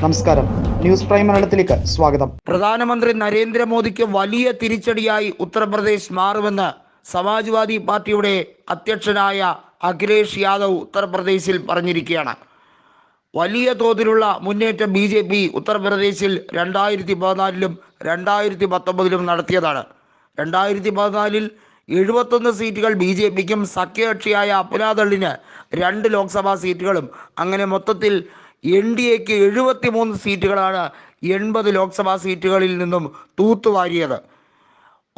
നമസ്കാരം. News prime മലയാളത്തിലേക്ക് സ്വാഗതം. പ്രധാനമന്ത്രി നരേന്ദ്രമോദിക്ക് വലിയ തിരിച്ചടിയായി ഉത്തർപ്രദേശ് മാറുമെന്ന് സമാജ്വാദി പാർട്ടിയുടെ അധ്യക്ഷനായ അഖിലേഷ് യാദവ് ഉത്തർപ്രദേശിൽ പറഞ്ഞിരിക്കുകയാണ്. വലിയ തോതിലുള്ള മുന്നേറ്റം ബി ജെ പി ഉത്തർപ്രദേശിൽ രണ്ടായിരത്തി പതിനാലിലും രണ്ടായിരത്തി പത്തൊമ്പതിലും നടത്തിയതാണ്. രണ്ടായിരത്തി പതിനാലിൽ എഴുപത്തൊന്ന് സീറ്റുകൾ ബി ജെ പിക്കും സഖ്യകക്ഷിയായ അപ്പുലാദളിന് രണ്ട് ലോക്സഭാ സീറ്റുകളും. അങ്ങനെ മൊത്തത്തിൽ എൻ ഡി എക്ക് എഴുപത്തി മൂന്ന് സീറ്റുകളാണ് എൺപത് ലോക്സഭാ സീറ്റുകളിൽ നിന്നും തൂത്തുവാരിയത്.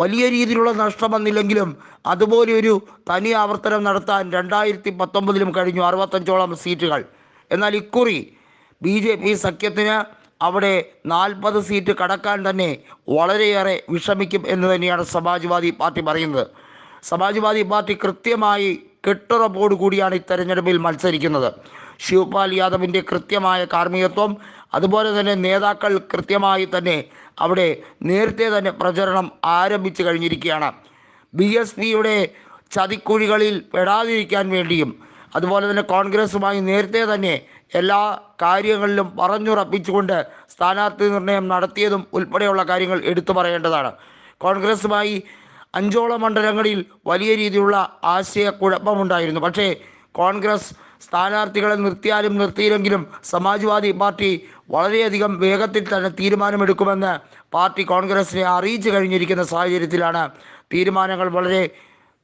വലിയ രീതിയിലുള്ള നഷ്ടം വന്നില്ലെങ്കിലും അതുപോലെ ഒരു തനി ആവർത്തനം നടത്താൻ രണ്ടായിരത്തി പത്തൊമ്പതിലും കഴിഞ്ഞു അറുപത്തഞ്ചോളം സീറ്റുകൾ. എന്നാൽ ഇക്കുറി ബി ജെ പി സഖ്യത്തിന് അവിടെ നാൽപ്പത് സീറ്റ് കടക്കാൻ തന്നെ വളരെയേറെ വിഷമിക്കും എന്ന് തന്നെയാണ് സമാജ്വാദി പാർട്ടി പറയുന്നത്. സമാജ്വാദി പാർട്ടി കൃത്യമായി കെട്ടുറപ്പോടു കൂടിയാണ് ഈ തെരഞ്ഞെടുപ്പിൽ മത്സരിക്കുന്നത്. ശിവപാൽ യാദവിന്റെ കൃത്യമായ കാർമ്മികത്വം അതുപോലെ തന്നെ നേതാക്കൾ കൃത്യമായി തന്നെ അവിടെ നേരത്തെ തന്നെ പ്രചരണം ആരംഭിച്ചു കഴിഞ്ഞിരിക്കുകയാണ്. ബി എസ് പിയുടെ ചതിക്കുഴികളിൽ പെടാതിരിക്കാൻ വേണ്ടിയും അതുപോലെ തന്നെ കോൺഗ്രസുമായി നേരത്തെ തന്നെ എല്ലാ കാര്യങ്ങളിലും പറഞ്ഞുറപ്പിച്ചുകൊണ്ട് സ്ഥാനാർത്ഥി നിർണയം നടത്തിയതും ഉൾപ്പെടെയുള്ള കാര്യങ്ങൾ എടുത്തു പറയേണ്ടതാണ്. കോൺഗ്രസുമായി അഞ്ചോളം മണ്ഡലങ്ങളിൽ വലിയ രീതിയിലുള്ള ആശയക്കുഴപ്പമുണ്ടായിരുന്നു. പക്ഷേ കോൺഗ്രസ് സ്ഥാനാർത്ഥികളെ നിർത്തിയാലും നിർത്തിയില്ലെങ്കിലും സമാജ്വാദി പാർട്ടി വളരെയധികം വേഗത്തിൽ തന്നെ തീരുമാനമെടുക്കുമെന്ന് പാർട്ടി കോൺഗ്രസിനെ അറിയിച്ചു കഴിഞ്ഞിരിക്കുന്ന സാഹചര്യത്തിലാണ്. തീരുമാനങ്ങൾ വളരെ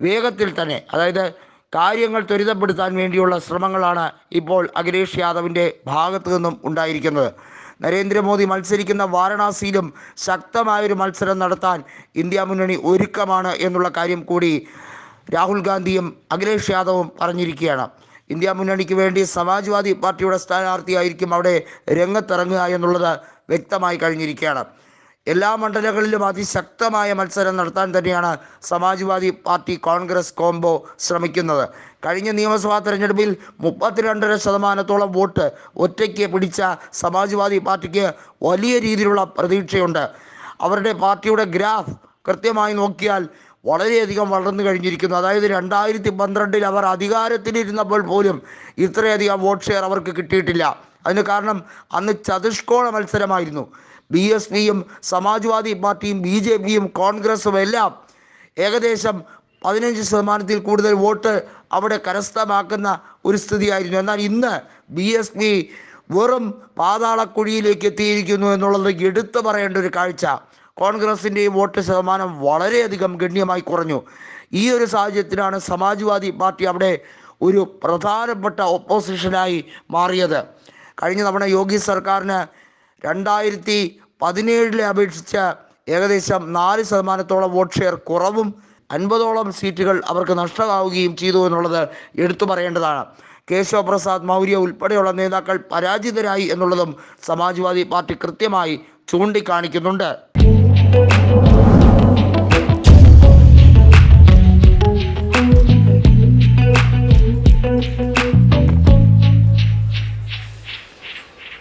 വേഗത്തിൽ തന്നെ അതായത് കാര്യങ്ങൾ ത്വരിതപ്പെടുത്താൻ വേണ്ടിയുള്ള ശ്രമങ്ങളാണ് ഇപ്പോൾ അഖിലേഷ് യാദവിന്റെ ഭാഗത്തു നിന്നും ഉണ്ടായിരിക്കുന്നത്. നരേന്ദ്രമോദി മത്സരിക്കുന്ന വാരണാസിയിലും ശക്തമായൊരു മത്സരം നടത്താൻ ഇന്ത്യ മുന്നണി ഒരുക്കമാണ് എന്നുള്ള കാര്യം കൂടി രാഹുൽ ഗാന്ധിയും അഖിലേഷ് യാദവും പറഞ്ഞിരിക്കുകയാണ്. ഇന്ത്യ മുന്നണിക്ക് വേണ്ടി സമാജ്വാദി പാർട്ടിയുടെ സ്ഥാനാർത്ഥിയായിരിക്കും അവിടെ രംഗത്തിറങ്ങുക എന്നുള്ളത് വ്യക്തമായി കഴിഞ്ഞിരിക്കുകയാണ്. എല്ലാ മണ്ഡലങ്ങളിലും അതിശക്തമായ മത്സരം നടത്താൻ തന്നെയാണ് സമാജ്വാദി പാർട്ടി കോൺഗ്രസ് കോംബോ ശ്രമിക്കുന്നത്. കഴിഞ്ഞ നിയമസഭാ തെരഞ്ഞെടുപ്പിൽ മുപ്പത്തിരണ്ടര ശതമാനത്തോളം വോട്ട് ഒറ്റയ്ക്ക് പിടിച്ച സമാജ്വാദി പാർട്ടിക്ക് വലിയ രീതിയിലുള്ള പ്രതീക്ഷയുണ്ട്. അവരുടെ പാർട്ടിയുടെ ഗ്രാഫ് കൃത്യമായി നോക്കിയാൽ വളരെയധികം വളർന്നു കഴിഞ്ഞിരിക്കുന്നു. അതായത് രണ്ടായിരത്തി പന്ത്രണ്ടിൽ അവർ അധികാരത്തിലിരുന്നപ്പോൾ പോലും ഇത്രയധികം വോട്ട് ഷെയർ അവർക്ക് കിട്ടിയിട്ടില്ല. അതിന് കാരണം അന്ന് ചതുഷ്കോണ മത്സരമായിരുന്നു. ബി എസ് പിയും സമാജ്വാദി പാർട്ടിയും ബി ജെ പിയും കോൺഗ്രസും എല്ലാം ഏകദേശം പതിനഞ്ച് ശതമാനത്തിൽ കൂടുതൽ വോട്ട് അവിടെ കരസ്ഥമാക്കുന്ന ഒരു സ്ഥിതിയായിരുന്നു. എന്നാൽ ഇന്ന് ബി എസ് പി വെറും പാതാളക്കുഴിയിലേക്ക് എത്തിയിരിക്കുന്നു എന്നുള്ളത് എടുത്തു പറയേണ്ട ഒരു കാഴ്ച. കോൺഗ്രസിന്റെയും വോട്ട് ശതമാനം വളരെയധികം ഗണ്യമായി കുറഞ്ഞു. ഈ ഒരു സാഹചര്യത്തിലാണ് സമാജ്വാദി പാർട്ടി അവിടെ ഒരു പ്രധാനപ്പെട്ട ഒപ്പോസിഷനായി മാറിയത്. കഴിഞ്ഞ തവണ യോഗി സർക്കാരിന് രണ്ടായിരത്തി പതിനേഴിലെ അപേക്ഷിച്ച് ഏകദേശം നാല് ശതമാനത്തോളം വോട്ട് ഷെയർ കുറവും അൻപതോളം സീറ്റുകൾ അവർക്ക് നഷ്ടമാവുകയും ചെയ്തു എന്നുള്ളത് എടുത്തു പറയേണ്ടതാണ്. കേശവ പ്രസാദ് മൗര്യ ഉൾപ്പെടെയുള്ള നേതാക്കൾ പരാജിതരായി എന്നുള്ളതും സമാജ്വാദി പാർട്ടി കൃത്യമായി ചൂണ്ടിക്കാണിക്കുന്നുണ്ട്. Thank you.